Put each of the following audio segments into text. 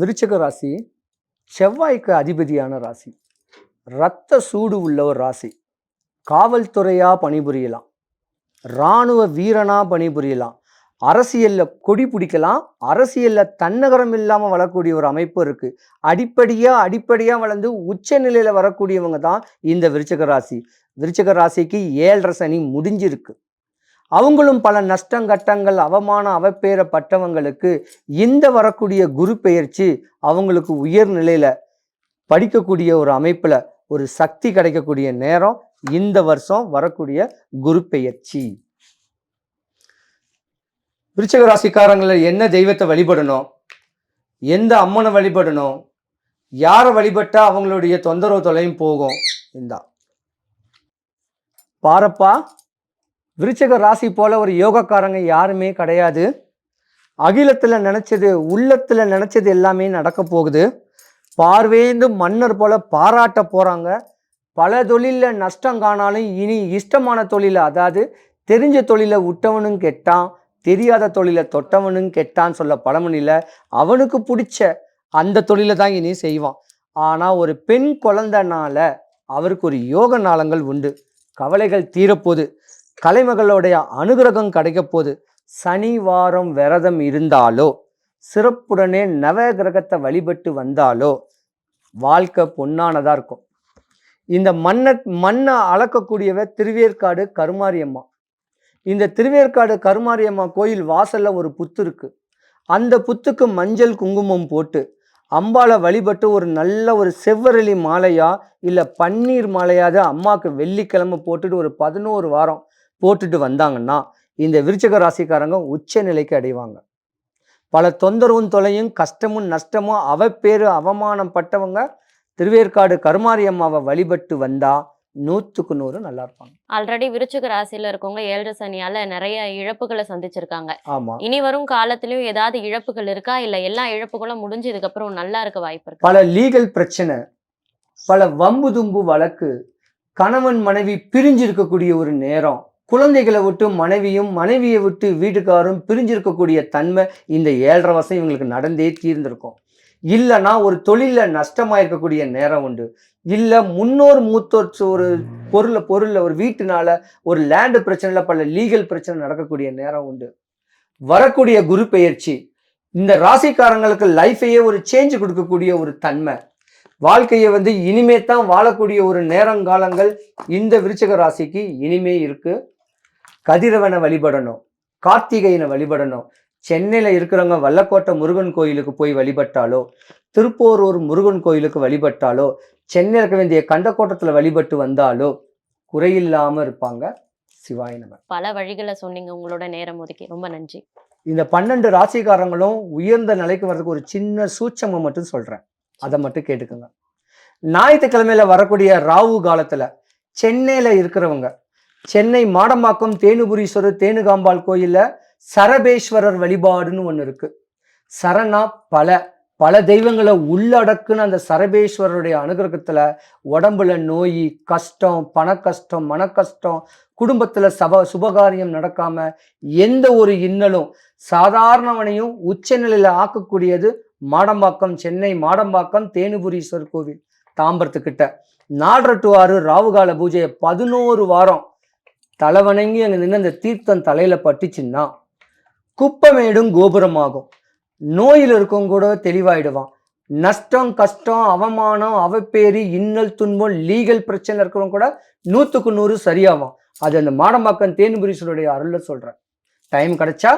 விருச்சக ராசி செவ்வாய்க்கு அதிபதியான ராசி. இரத்த சூடு உள்ள ஒரு ராசி. காவல்துறையாக பணிபுரியலாம். இராணுவ வீரனாக பணிபுரியலாம். அரசியலில் கொடி பிடிக்கலாம். அரசியலில் தன்னகரம் இல்லாமல் வளரக்கூடிய ஒரு அமைப்பு இருக்குது அடிப்படையாக அடிப்படையாக வளர்ந்து உச்ச நிலையில் வரக்கூடியவங்க தான் இந்த விருச்சக ராசி. விருச்சக ராசிக்கு ஏழரை சனி முடிஞ்சிருக்கு. அவங்களும் பல நஷ்டங்கட்டங்கள் அவமானம் அவப்பேறப்பட்டவங்களுக்கு இந்த வரக்கூடிய குரு பெயர்ச்சி அவங்களுக்கு உயர்நிலையில் படிக்கக்கூடிய ஒரு அமைப்பில் ஒரு சக்தி கிடைக்கக்கூடிய நேரம் இந்த வருஷம் வரக்கூடிய குரு பெயர்ச்சி. விருச்சிக என்ன தெய்வத்தை வழிபடணும்? எந்த அம்மனை வழிபடணும்? யாரை வழிபட்டால் அவங்களுடைய தொந்தரவு தொலையும் போகும்? இந்தா. பாரப்பா விருச்சக ராசி போல ஒரு யோகக்காரங்க யாருமே கிடையாது. அகிலத்தில் நினச்சது உள்ளத்தில் நினச்சது எல்லாமே நடக்க போகுது. பார்வேந்து மன்னர் போல பாராட்ட போகிறாங்க பல தொழிலில் நஷ்டம் காணாலும் இனி இஷ்டமான தொழிலை அதாவது தெரிஞ்ச தொழிலை விட்டவனும் கெட்டான் தெரியாத தொழிலை தொட்டவனும் கெட்டான்னு சொல்ல பழமொழியில் அவனுக்கு பிடிச்ச அந்த தொழிலை தான் இனி செய்வான். ஆனால் ஒரு பெண் குழந்தனால அவருக்கு ஒரு யோக நாளங்கள் உண்டு. கவலைகள் தீரப்போகுது. கலைமகளுடைய அனுகிரகம் கிடைக்க சனி வாரம் விரதம் இருந்தாலோ சிறப்புடனே நவ கிரகத்தை வழிபட்டு வந்தாலோ வாழ்க்கை பொன்னானதாக இருக்கும். இந்த மண்ணை மண்ணை அளக்கக்கூடியவ திருவேற்காடு கருமாரியம்மா இந்த திருவேற்காடு கருமாரியம்மா கோயில் வாசலில் ஒரு புத்து இருக்கு. அந்த புத்துக்கு மஞ்சள் குங்குமம் போட்டு அம்பாளை வழிபட்டு ஒரு நல்ல ஒரு செவ்வரளி மாலையா இல்லை பன்னீர் மாலையாவது அம்மாவுக்கு வெள்ளிக்கிழமை போட்டுட்டு ஒரு பதினோரு வாரம் போட்டுட்டு வந்தாங்கன்னா இந்த விருச்சக ராசிக்காரங்க உச்ச நிலைக்கு அடைவாங்க. பல தொந்தரவும் தொலையும் கஷ்டமும் நஷ்டமும் அவப்பேறு அவமானம் பட்டவங்க திருவேற்காடு கருமாரியம்மாவை வழிபட்டு வந்தா நூற்றுக்கு நூறு நல்லா இருப்பாங்க. ஆல்ரெடி விருச்சிக ராசியில இருக்கவங்க ஏழரை சனியால நிறைய இழப்புகளை சந்திச்சிருக்காங்க. ஆமா. இனி வரும் காலத்திலயும் ஏதாவது இழப்புகள் இருக்கா? இல்ல எல்லா இழப்புகளும் முடிஞ்சதுக்கு அப்புறம் நல்லா இருக்க வாய்ப்பு இருக்கு? பல லீகல் பிரச்சனை பல வம்பு தும்பு வழக்கு கணவன் மனைவி பிரிஞ்சிருக்கக்கூடிய ஒரு நேரம் குழந்தைகளை விட்டு மனைவியும் மனைவியை விட்டு வீட்டுக்காரும் பிரிஞ்சிருக்கக்கூடிய தன்மை இந்த ஏழரை வருஷம் இவங்களுக்கு நடந்தே தீர்ந்திருக்கும். இல்லைன்னா ஒரு தொழிலில் நஷ்டமாயிருக்கக்கூடிய நேரம் உண்டு. இல்லை முன்னோர் மூத்தோர் ஒரு பொருளை பொருளில் ஒரு வீட்டுனால ஒரு லேண்டு பிரச்சனையில் பல லீகல் பிரச்சனை நடக்கக்கூடிய நேரம் உண்டு. வரக்கூடிய குரு பெயர்ச்சி இந்த ராசிக்காரங்களுக்கு லைஃபையே ஒரு சேஞ்ச் கொடுக்கக்கூடிய ஒரு தன்மை. வாழ்க்கையை வந்து இனிமே தான் வாழக்கூடிய ஒரு நேரங்காலங்கள் இந்த விருச்சக ராசிக்கு இனிமே இருக்குது கதிரவனை வழிபடணும் கார்த்திகையனை வழிபடணும். சென்னையில் இருக்கிறவங்க வல்லக்கோட்டை முருகன் கோயிலுக்கு போய் வழிபட்டாலோ திருப்போரூர் முருகன் கோயிலுக்கு வழிபட்டாலோ சென்னையில் இருக்க வேண்டிய கண்டக்கோட்டத்தில் வழிபட்டு வந்தாலோ குறையில்லாமல் இருப்பாங்க சிவாய நம. பல வழிகளை சொன்னீங்க உங்களோட நேரம் ஒதுக்கி. ரொம்ப நன்றி. இந்த பன்னெண்டு ராசிக்காரங்களும் உயர்ந்த நிலைக்கு வர்றதுக்கு ஒரு சின்ன சூட்சமம் மட்டும் சொல்றேன். அதை மட்டும் கேட்டுக்கோங்க. ஞாயிற்றுக்கிழமையில வரக்கூடிய ராவு காலத்துல சென்னையில இருக்கிறவங்க சென்னை மாடம்பாக்கம் தேனுபுரீஸ்வரர் தேனுகாம்பாள் கோயிலில் சரபேஸ்வரர் வழிபாடுன்னு ஒன்று இருக்கு. சரணா பல பல தெய்வங்களை உள்ளடக்குன்னு அந்த சரபேஸ்வரருடைய அனுகிரகத்தில் உடம்புல நோய் கஷ்டம் பண கஷ்டம் மன கஷ்டம் குடும்பத்தில் சப சுபகாரியம் நடக்காம எந்த ஒரு இன்னலும் சாதாரணவனையும் உச்சநிலையில் ஆக்கக்கூடியது மாடம்பாக்கம் சென்னை மாடம்பாக்கம் தேனுபுரீஸ்வரர் கோவில் தாம்பரத்துக்கிட்ட. நாடரட்டு ஆறு ராவுகால பூஜையை பதினோரு வாரம் தலைவணங்கி அங்கே நின்று அந்த தீர்த்தம் தலையில பட்டுச்சுன்னா குப்பமேடும் கோபுரமாகும். நோயில் இருக்கவங்க கூட தெளிவாயிடுவான். நஷ்டம் கஷ்டம் அவமானம் அவப்பேரி இன்னல் துன்பம் லீகல் பிரச்சனை இருக்கிறவங்க கூட நூற்றுக்கு நூறு சரியாகும் அது அந்த மாடம்பாக்கம் தேனுபுரீஸ்வருடைய அருள்ல சொல்றேன். டைம் கிடைச்சா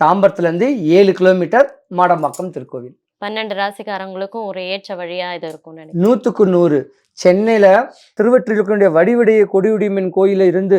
தாம்பரத்துல இருந்து ஏழு கிலோமீட்டர் மாடம்பாக்கம் திருக்கோவில். பன்னெண்டு ராசிக்காரங்களுக்கும் ஒரு ஏற்ற வழியா இது நினைக்கிறேன். நூற்றுக்கு நூறு. சென்னையில் திருவற்றில் இருக்கக்கூடிய வடிவடைய கொடியுடிமன் கோயில இருந்து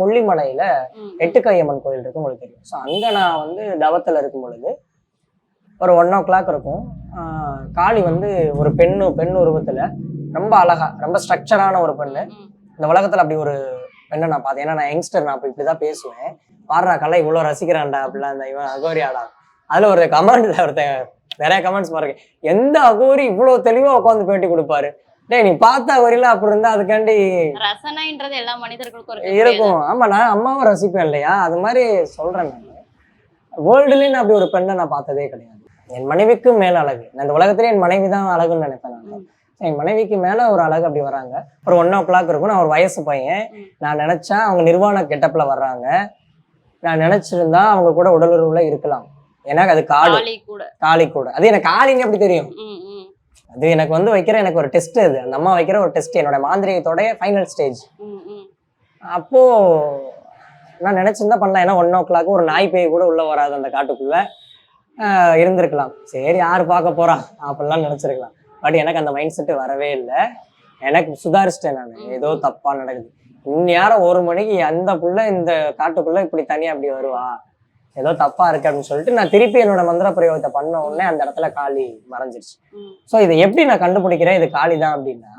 கொல்லிமலையில எட்டுக்கையம்மன் கோயில் இருக்கு உங்களுக்கு தெரியும். ஸோ அங்கே நான் வந்து தவத்தில் இருக்கும் பொழுது ஒரு ஒன் ஓ கிளாக் இருக்கும் காளி வந்து ஒரு பெண்ணு பெண் உருவத்தில் ரொம்ப அழகா ரொம்ப ஸ்ட்ரக்சரான ஒரு பெண்ணு. இந்த உலகத்தில் அப்படி ஒரு பெண்ணை நான் பார்த்தேன். ஏன்னா நான் யங்ஸ்டர் நான் அப்போ இப்படி தான் பேசுவேன். பாடுறா கலை இவ்வளோ ரசிக்கிறான்டா அப்படிலாம் இந்த இவன் அகோரியாடா அதில் ஒரு கமெண்ட்ல ஒருத்தன் நிறைய கமெண்ட்ஸ் பாருங்க எந்த அகோரி இவ்வளோ தெளிவாக உட்காந்து பேட்டி கொடுப்பாரு? டேய் நீ பார்த்த அகோரிலாம் அப்படி இருந்தா அதுக்காண்டி ரசனைன்றது எல்லா மனிதர்களுக்கும் இருக்கும். ஆமா நான் அம்மாவை ரசிப்பேன் இல்லையா? அது மாதிரி சொல்றேன் நான். வேர்ல்டுலயும் நான் அப்படி ஒரு பெண்ணை நான் பார்த்ததே கிடையாது. என் மனைவிக்கு மேல அழகு. நான் இந்த உலகத்திலே என் மனைவி தான் அழகுன்னு நினைப்பேன் நான். என் மனைவிக்கு மேல ஒரு அழகு அப்படி வராங்க. ஒரு ஒன் ஓ கிளாக் இருக்கும். நான் ஒரு வயசு பையன். நான் நினைச்சேன் அவங்க நிர்வாண கெட்டப்ல வர்றாங்க. நான் நினைச்சிருந்தா அவங்க கூட உடலுறவுல இருக்கலாம். எனக்கு அது காளி காளி கூட. காளி கூட. அது எனக்கு காளின்னு எப்படி தெரியும்? அது எனக்கு வந்து வைக்கிற எனக்கு ஒரு டெஸ்ட் அது. அந்த அம்மா வைக்கிற ஒரு டெஸ்ட் என்னோட மாந்திரிகத்தோட ஃபைனல் ஸ்டேஜ். அப்போ நான் நினைச்சிருந்தா பண்ணலாம். ஏன்னா ஒன் ஓ கிளாக் ஒரு நாய் பேய் கூட உள்ள வராது அந்த காட்டுக்குள்ள. இருந்திருக்கலாம். சரி யார் பார்க்க போறா? அப்படிலாம் நினைச்சிருக்கலாம். பட் எனக்கு அந்த மைண்ட் செட்டு வரவே இல்லை. எனக்கு சுதாரிச்சிட்டேன் நான். ஏதோ தப்பா நடக்குது. இந்நேரம் ஒரு மணிக்கு அந்த புள்ள இந்த காட்டுக்குள்ள இப்படி தனியா அப்படி வருவா? ஏதோ தப்பா இருக்கு அப்படின்னு சொல்லிட்டு நான் திருப்பி என்னோட மந்திர பிரயோகத்தை பண்ண உடனே அந்த இடத்துல காளி மறைஞ்சிருச்சு. ஸோ இதை எப்படி நான் கண்டுபிடிக்கிறேன்? இது காளி தான் அப்படின்னா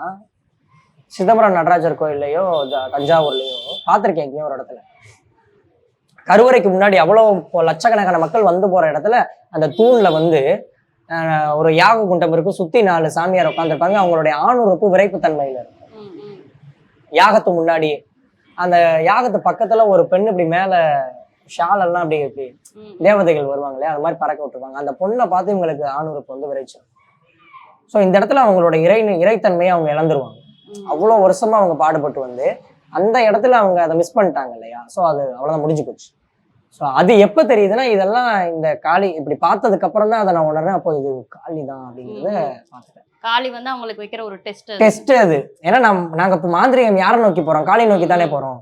சிதம்பரம் நடராஜர் கோயில்லையோ தஞ்சாவூர்லயோ பார்த்துருக்கேன் எங்கேயோ ஒரு இடத்துல. கருவறைக்கு முன்னாடி அவ்வளோ லட்சக்கணக்கான மக்கள் வந்து போற இடத்துல அந்த தூண்ல வந்து ஆஹ், ஒரு யாக குண்டம் இருக்கும் சுத்தி நாலு சாமியார் உட்காந்துருப்பாங்க அவங்களுடைய ஆணுறுப்பு விரைப்பு தன்மையில இருக்கும். யாகத்து முன்னாடி அந்த யாகத்து பக்கத்துல ஒரு பெண் இப்படி மேல ஷால் எல்லாம் அப்படி இப்படி ம். தேவதைகள் வருவாங்களே அது மாதிரி பறக்க விட்டுருவாங்க. அந்த பொண்ணை பார்த்து இவங்களுக்கு ஆணுறுப்பு வந்து விரைச்சிடும் ஸோ இந்த இடத்துல அவங்களோட இறை இறைத்தன்மையை அவங்க இழந்துருவாங்க. அவ்வளோ வருஷமா அவங்க பாடுபட்டு வந்து அந்த இடத்துல அவங்க அதை மிஸ் பண்ணிட்டாங்க இல்லையா? ஸோ அது அவ்வளோதான் முடிஞ்சு போச்சு. ஸோ அது எப்போ தெரியுதுன்னா இதெல்லாம் இந்த காளி இப்படி பார்த்ததுக்கு அப்புறம் தான் அதை நான் உணர்றேன். அப்போ இது காளி தான் அப்படிங்கிறத பார்த்துட்டேன். காளி வந்து அவங்களுக்கு வைக்கிற ஒரு டெஸ்ட் டெஸ்ட் அது. ஏன்னா நம் நாங்கள் இப்போ மாந்திரிகம் யாரை நோக்கி போறோம்? காளி நோக்கி தானே போறோம்?